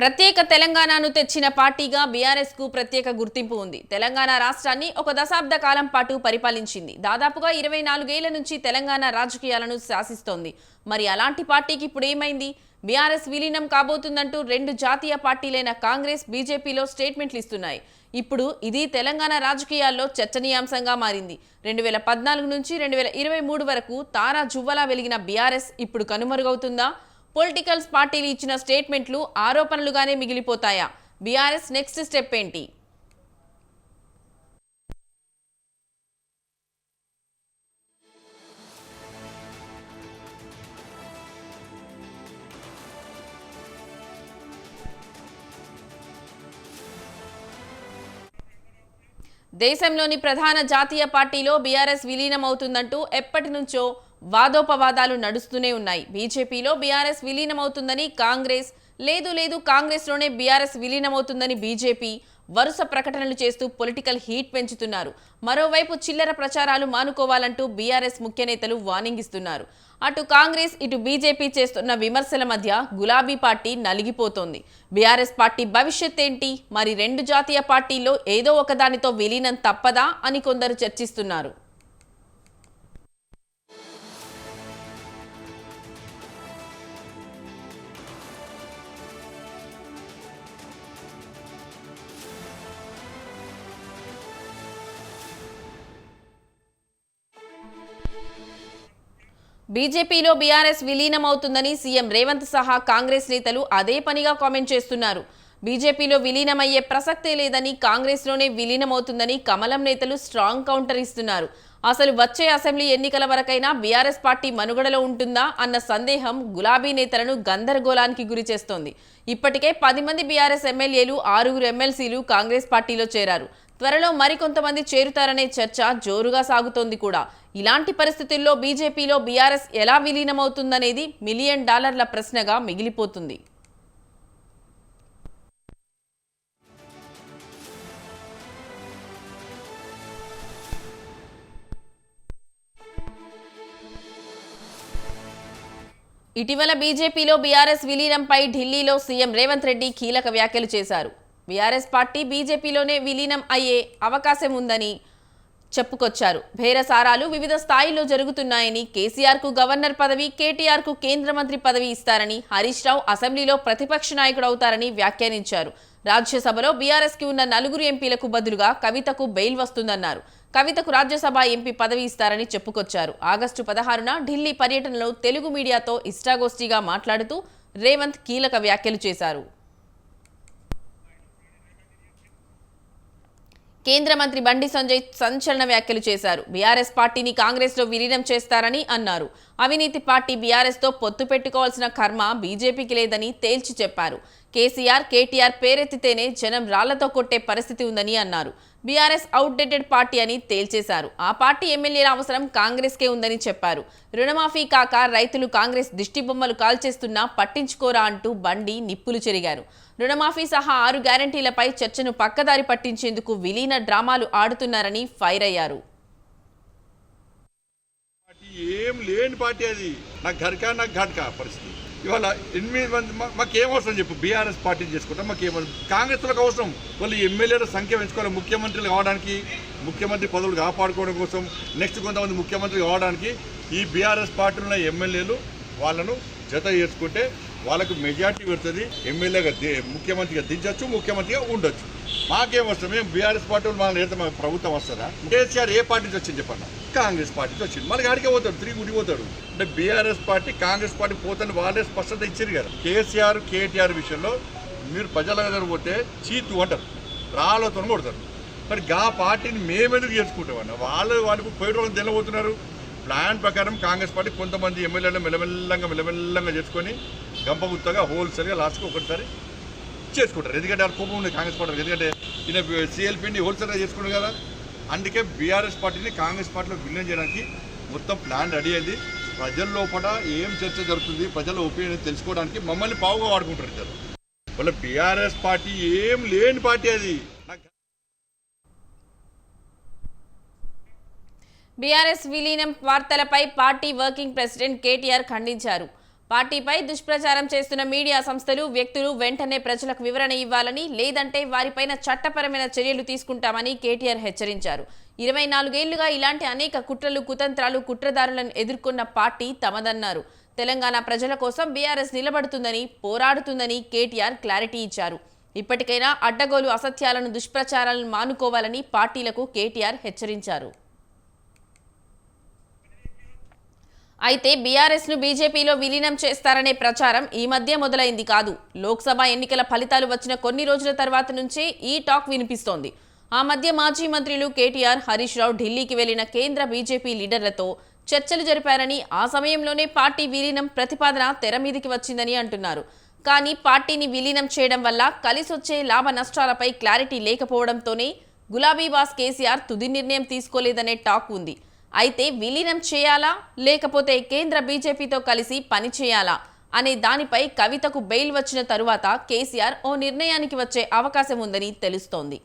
ప్రత్యేక తెలంగాణను తెచ్చిన పార్టీగా బీఆర్ఎస్కు ప్రత్యేక గుర్తింపు ఉంది. తెలంగాణ రాష్ట్రాన్ని ఒక దశాబ్ద కాలం పాటు పరిపాలించింది. దాదాపుగా ఇరవై నాలుగేళ్ళ నుంచి తెలంగాణ రాజకీయాలను శాసిస్తోంది. మరి అలాంటి పార్టీకి ఇప్పుడు ఏమైంది? బీఆర్ఎస్ విలీనం కాబోతుందంటూ రెండు జాతీయ పార్టీలైన కాంగ్రెస్ బీజేపీలో స్టేట్మెంట్లు ఇస్తున్నాయి. ఇప్పుడు ఇది తెలంగాణ రాజకీయాల్లో చర్చనీయాంశంగా మారింది. రెండు వేల పద్నాలుగు నుంచి రెండు వేల ఇరవై మూడు వరకు తారా జువ్వలా వెలిగిన బీఆర్ఎస్ ఇప్పుడు కనుమరుగవుతుందా? పొలిటికల్స్ పార్టీలు ఇచ్చిన స్టేట్మెంట్లు ఆరోపణలుగానే మిగిలిపోతాయా? బీఆర్ఎస్ నెక్స్ట్ స్టెప్ ఏంటి? దేశంలోని ప్రధాన జాతీయ పార్టీలో బీఆర్ఎస్ విలీనం అవుతుందంటూ ఎప్పటి నుంచో వాదోపవాదాలు నడుస్తూనే ఉన్నాయి. బీజేపీలో బీఆర్ఎస్ విలీనమవుతుందని కాంగ్రెస్ లేదు లేదు కాంగ్రెస్లోనే బీఆర్ఎస్ విలీనమవుతుందని బీజేపీ వరుస ప్రకటనలు చేస్తూ పొలిటికల్ హీట్ పెంచుతున్నారు. మరోవైపు చిల్లర ప్రచారాలు మానుకోవాలంటూ బీఆర్ఎస్ ముఖ్య నేతలు వార్నింగ్ ఇస్తున్నారు. అటు కాంగ్రెస్ ఇటు బీజేపీ చేస్తున్న విమర్శల మధ్య గులాబీ పార్టీ నలిగిపోతోంది. బీఆర్ఎస్ పార్టీ భవిష్యత్ ఏంటి? మరి రెండు జాతీయ పార్టీల్లో ఏదో ఒకదానితో విలీనం తప్పదా అని కొందరు చర్చిస్తున్నారు. బీజేపీలో బీఆర్ఎస్ విలీనమవుతుందని సీఎం రేవంత్ సహా కాంగ్రెస్ నేతలు అదే పనిగా కామెంట్ చేస్తున్నారు. బీజేపీలో విలీనమయ్యే ప్రసక్తే లేదని కాంగ్రెస్లోనే విలీనమవుతుందని కమలం నేతలు స్ట్రాంగ్ కౌంటర్ ఇస్తున్నారు. అసలు వచ్చే అసెంబ్లీ ఎన్నికల వరకైనా బీఆర్ఎస్ పార్టీ మనుగడలో ఉంటుందా అన్న సందేహం గులాబీ నేతలను గందరగోళానికి గురి చేస్తోంది. ఇప్పటికే పది మంది బీఆర్ఎస్ ఎమ్మెల్యేలు ఆరుగురు ఎమ్మెల్సీలు కాంగ్రెస్ పార్టీలో చేరారు. త్వరలో మరికొంతమంది చేరుతారనే చర్చ జోరుగా సాగుతోంది కూడా. ఇలాంటి పరిస్థితుల్లో బీజేపీలో బీఆర్ఎస్ ఎలా విలీనమవుతుందనేది మిలియన్ డాలర్ల ప్రశ్నగా మిగిలిపోతుంది. ఇటీవల బీజేపీలో బీఆర్ఎస్ విలీనంపై ఢిల్లీలో సీఎం రేవంత్ రెడ్డి కీలక వ్యాఖ్యలు చేశారు. బీఆర్ఎస్ పార్టీ బీజేపీలోనే విలీనం అయ్యే అవకాశం ఉందని చెప్పుకొచ్చారు. భేరసారాలు వివిధ స్థాయిల్లో జరుగుతున్నాయని కేసీఆర్కు గవర్నర్ పదవి కేటీఆర్కు కేంద్ర మంత్రి పదవి ఇస్తారని హరీష్ రావు అసెంబ్లీలో ప్రతిపక్ష నాయకుడు అవుతారని వ్యాఖ్యానించారు. రాజ్యసభలో బీఆర్ఎస్కి ఉన్న నలుగురు ఎంపీలకు బదులుగా కవితకు బెయిల్ వస్తుందన్నారు. కవితకు రాజ్యసభ ఎంపీ పదవి ఇస్తారని చెప్పుకొచ్చారు. ఆగస్టు పదహారున ఢిల్లీ పర్యటనలో తెలుగు మీడియాతో ఇష్టాగోష్ఠిగా మాట్లాడుతూ రేవంత్ కీలక వ్యాఖ్యలు చేశారు. కేంద్ర మంత్రి బండి సంజయ్ సంచలన వ్యాఖ్యలు చేశారు. బీఆర్ఎస్ పార్టీని కాంగ్రెస్లో విలీనం చేస్తారని అన్నారు. అవినీతి పార్టీ బీఆర్ఎస్తో పొత్తు పెట్టుకోవాల్సిన కర్మ బీజేపీకి లేదని తేల్చి చెప్పారు. కేసీఆర్ కేటీఆర్ పేరెత్తితేనే జనం రాళ్ళతో కొట్టే పరిస్థితి ఉందని అన్నారు. బీఆర్ఎస్ అవుట్డేటెడ్ పార్టీ అని తేల్చేశారు. ఆ పార్టీ ఎమ్మెల్యేల అవసరం కాంగ్రెస్కే ఉందని చెప్పారు. రుణమాఫీ కాక రైతులు కాంగ్రెస్ దిష్టిబొమ్మలు కాల్చేస్తున్నా పట్టించుకోరా అంటూ బండి నిప్పులు చెరిగారు. రుణమాఫీ సహా ఆరు గ్యారంటీలపై చర్చను పక్కదారి పట్టించేందుకు విలీన డ్రామాలు ఆడుతున్నారని ఫైర్ అయ్యారు. ఏం లేని పార్టీ అది. నాకు ఘర్కా నాకు ఘాట్కా పరిస్థితి. ఇవాళ ఎనిమిది మంది మా- మాకేం అవసరం చెప్పు బీఆర్ఎస్ పార్టీని చేసుకుంటాం మాకేం కాంగ్రెస్లకు అవసరం. వాళ్ళు ఎమ్మెల్యేల సంఖ్య పెంచుకోవాలి. ముఖ్యమంత్రులు కావడానికి ముఖ్యమంత్రి పదవులు కాపాడుకోవడం కోసం నెక్స్ట్ కొంతమంది ముఖ్యమంత్రి కావడానికి ఈ బీఆర్ఎస్ పార్టీలో ఉన్న ఎమ్మెల్యేలు వాళ్ళను జత చేసుకుంటే వాళ్ళకు మెజార్టీ పెడుతుంది. ఎమ్మెల్యేగా ముఖ్యమంత్రిగా దించవచ్చు ముఖ్యమంత్రిగా ఉండొచ్చు. మాకేం మేము బీఆర్ఎస్ పార్టీ మనం ఏదైతే మన ప్రభుత్వం వస్తుందా? కేసీఆర్ ఏ పార్టీ నుంచి వచ్చింది చెప్పండి. కాంగ్రెస్ పార్టీతో వచ్చింది. మళ్ళీ ఆడికే పోతాడు తిరిగి గుడిపోతాడు అంటే బీఆర్ఎస్ పార్టీ కాంగ్రెస్ పార్టీ పోతుంది వాళ్ళే స్పష్టత ఇచ్చారు కదా. కేసీఆర్ కేటీఆర్ విషయంలో మీరు ప్రజల దగ్గర పోతే చీతు అంటారు. రాళ్ళతో కొడతారు. మరి గా పార్టీని మేమెందుకు చేసుకుంటామన్న? వాళ్ళు వాళ్ళకు పోయిన రోజులు తెల్లబోతున్నారు ప్లాన్ ప్రకారం కాంగ్రెస్ పార్టీ కొంతమంది ఎమ్మెల్యేలు మెల్లమెల్లంగా మెల్లమెల్లంగా చేసుకొని గంపగుత్తగా హోల్సేల్గా లాస్ట్కి ఒకటిసారి చేసుకుంటారు. ఎందుకంటే ఆ కోపం ఉంది కాంగ్రెస్ పార్టీ ఎందుకంటే ఈయన సిఎల్పిని హోల్సేల్గా చేసుకున్నారు కదా. అందుకే బీఆర్ఎస్ పార్టీని కాంగ్రెస్ పార్టీలో విలీనం చేయడానికి మొత్తం ప్లాన్ రెడీ అయింది. ప్రజల లోపల ఏం చర్చ జరుగుతుంది ప్రజల ఒపీనియన్ తెలుసుకోవడానికి మమ్మల్ని పావుగా వాడుకుంటారు ఇద్దరు. వాళ్ళ బీఆర్ఎస్ పార్టీ ఏం లేని పార్టీ అది. బీఆర్ఎస్ విలీనం వార్తలపై పార్టీ వర్కింగ్ ప్రెసిడెంట్ కేటీఆర్ ఖండించారు. పార్టీపై దుష్ప్రచారం చేస్తున్న మీడియా సంస్థలు వ్యక్తులు వెంటనే ప్రజలకు వివరణ ఇవ్వాలని లేదంటే వారిపైన చట్టపరమైన చర్యలు తీసుకుంటామని కేటీఆర్ హెచ్చరించారు. ఇరవై నాలుగేళ్ళుగా ఇలాంటి అనేక కుట్రలు కుతంత్రాలు కుట్రదారులను ఎదుర్కొన్న పార్టీ తమదన్నారు. తెలంగాణ ప్రజల కోసం బీఆర్ఎస్ నిలబడుతుందని పోరాడుతుందని కేటీఆర్ క్లారిటీ ఇచ్చారు. ఇప్పటికైనా అడ్డగోలు అసత్యాలను దుష్ప్రచారాలను మానుకోవాలని పార్టీలకు కేటీఆర్ హెచ్చరించారు. అయితే బీఆర్ఎస్ను బీజేపీలో విలీనం చేస్తారనే ప్రచారం ఈ మధ్య మొదలైంది కాదు. లోక్సభ ఎన్నికల ఫలితాలు వచ్చిన కొన్ని రోజుల తర్వాత నుంచే ఈ టాక్ వినిపిస్తోంది. ఆ మధ్య మాజీ మంత్రులు కేటీఆర్ హరీష్ రావు ఢిల్లీకి వెళ్ళిన కేంద్ర బీజేపీ లీడర్లతో చర్చలు జరిపారని ఆ సమయంలోనే పార్టీ విలీనం ప్రతిపాదన తెర మీదికి వచ్చిందని అంటున్నారు. కానీ పార్టీని విలీనం చేయడం వల్ల కలిసొచ్చే లాభ నష్టాలపై క్లారిటీ లేకపోవడంతోనే గులాబీ బాస్ కేసీఆర్ తుది నిర్ణయం తీసుకోలేదనే టాక్ ఉంది. అయితే విలీనం చేయాలా? లేకపోతే కేంద్ర బీజేపీతో కలిసి పని చేయాలా? అనే దానిపై కవితకు బెయిల్ వచ్చిన తరువాత కేసీఆర్ ఓ నిర్ణయానికి వచ్చే అవకాశం ఉందని తెలుస్తోంది.